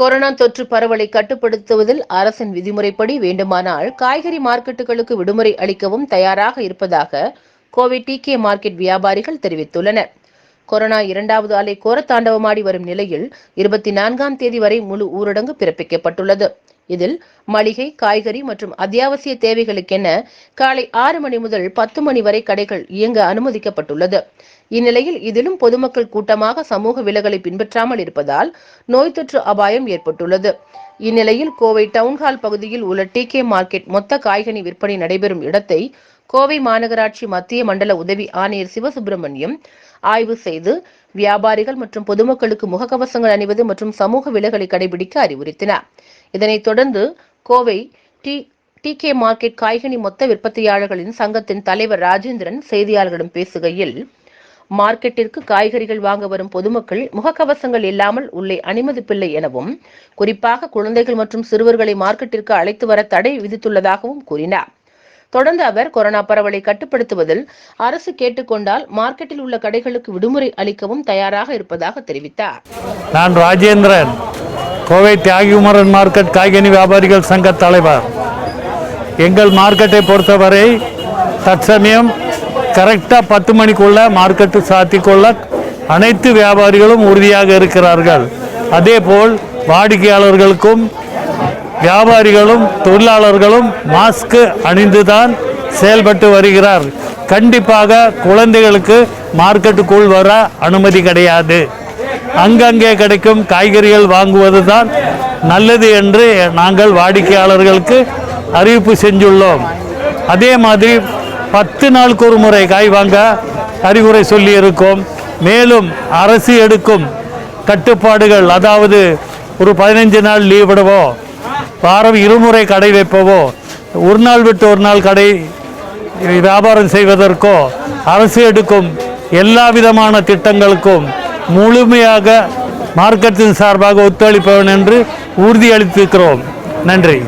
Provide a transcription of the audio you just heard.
Corona தொற்று பரவலை கட்டுப்படுத்துவதில் அரசின் விதிமுறைப்படி வேண்டுமானால் காய்கறி மார்க்கெட்டுகளுக்கு விடுமுறை அளிக்கவும் தயாராக இருப்பதாக கோவை டி கே மார்க்கெட் வியாபாரிகள் தெரிவித்துள்ளனர். கொரோனா இரண்டாவது அலை கோர தாண்டவமாடி வரும் நிலையில் இருபத்தி நான்காம் தேதி வரை முழு ஊரடங்கு பிறப்பிக்கப்பட்டுள்ளது. இதில் மளிகை காய்கறி மற்றும் அத்தியாவசிய தேவைகளுக்கென காலை ஆறு மணி முதல் பத்து மணி வரை கடைகள் இயங்க அனுமதிக்கப்பட்டுள்ளது. இந்நிலையில் இதிலும் பொதுமக்கள் கூட்டமாக சமூக விலகலை பின்பற்றாமல் இருப்பதால் நோய் தொற்று அபாயம் ஏற்பட்டுள்ளது. இந்நிலையில் கோவை டவுன்ஹால் பகுதியில் உள்ள டி கே மார்க்கெட் மொத்த காய்கனி விற்பனை நடைபெறும் இடத்தை கோவை மாநகராட்சி மத்திய மண்டல உதவி ஆணையர் சிவசுப்பிரமணியம் ஆய்வு செய்து வியாபாரிகள் மற்றும் பொதுமக்களுக்கு முகக்கவசங்கள் அணிவது மற்றும் சமூக விலகலை கடைபிடிக்க அறிவுறுத்தினார். இதனைத் தொடர்ந்து Kovai T T K market காய்கனி மொத்த விற்பனையாளர்களின் சங்கத்தின் தலைவர் ராஜேந்திரன் செய்தியாளர்களிடம் பேசுகையில் மார்க்கெட்டிற்கு காய்கறிகள் வாங்க வரும் பொதுமக்கள் முகக்கவசங்கள் இல்லாமல் உள்ளே அனுமதிப்பில்லை எனவும் குறிப்பாக குழந்தைகள் மற்றும் சிறுவர்களை மார்க்கெட்டிற்கு அழைத்து வர தடை விதித்துள்ளதாகவும் கூறினார். தொடர்ந்து அவர் கொரோனா பரவலை கட்டுப்படுத்துவதில் அரசு கேட்டுக்கொண்டால் மார்க்கெட்டில் உள்ள கடைகளுக்கு விடுமுறை அளிக்கவும் தயாராக இருப்பதாக தெரிவித்தார். நான் ராஜேந்திரன். கோவை தியாகிகுமரன் மார்க்கெட் காய்கனி வியாபாரிகள் சங்க தலைவர். எங்கள் மார்க்கெட்டை பொறுத்தவரை தற்சமயம் கரெக்டாக பத்து மணிக்குள்ள மார்க்கெட்டு சாத்திக்கொள்ள அனைத்து வியாபாரிகளும் உறுதியாக இருக்கிறார்கள். அதேபோல் வாடிக்கையாளர்களுக்கும் வியாபாரிகளும் தொழிலாளர்களும் மாஸ்க்கு அணிந்துதான் செயல்பட்டு வருகிறார். கண்டிப்பாக குழந்தைகளுக்கு மார்க்கெட்டுக்குள் வர அனுமதி கிடையாது. அங்கங்கே கிடைக்கும் காய்கறிகள் வாங்குவது தான் நல்லது என்று நாங்கள் வாடிக்கையாளர்களுக்கு அறிவிப்பு செஞ்சுள்ளோம். அதே மாதிரி பத்து நாளுக்கு ஒரு முறை காய் வாங்க அறிவுரை சொல்லியிருக்கோம். மேலும் அரசு எடுக்கும் கட்டுப்பாடுகள் அதாவது ஒரு பதினைஞ்சு நாள் லீவ் விடவோ வாரம் இருமுறை கடை வைப்பவோ ஒரு நாள் விட்டு ஒரு நாள் கடை வியாபாரம் செய்வதற்கோ அரசு எடுக்கும் எல்லா விதமான திட்டங்களுக்கும் முழுமையாக மார்க்கத்தின் சார்பாக ஒத்துழைப்பவன் என்று உறுதியளித்திருக்கிறோம். நன்றி.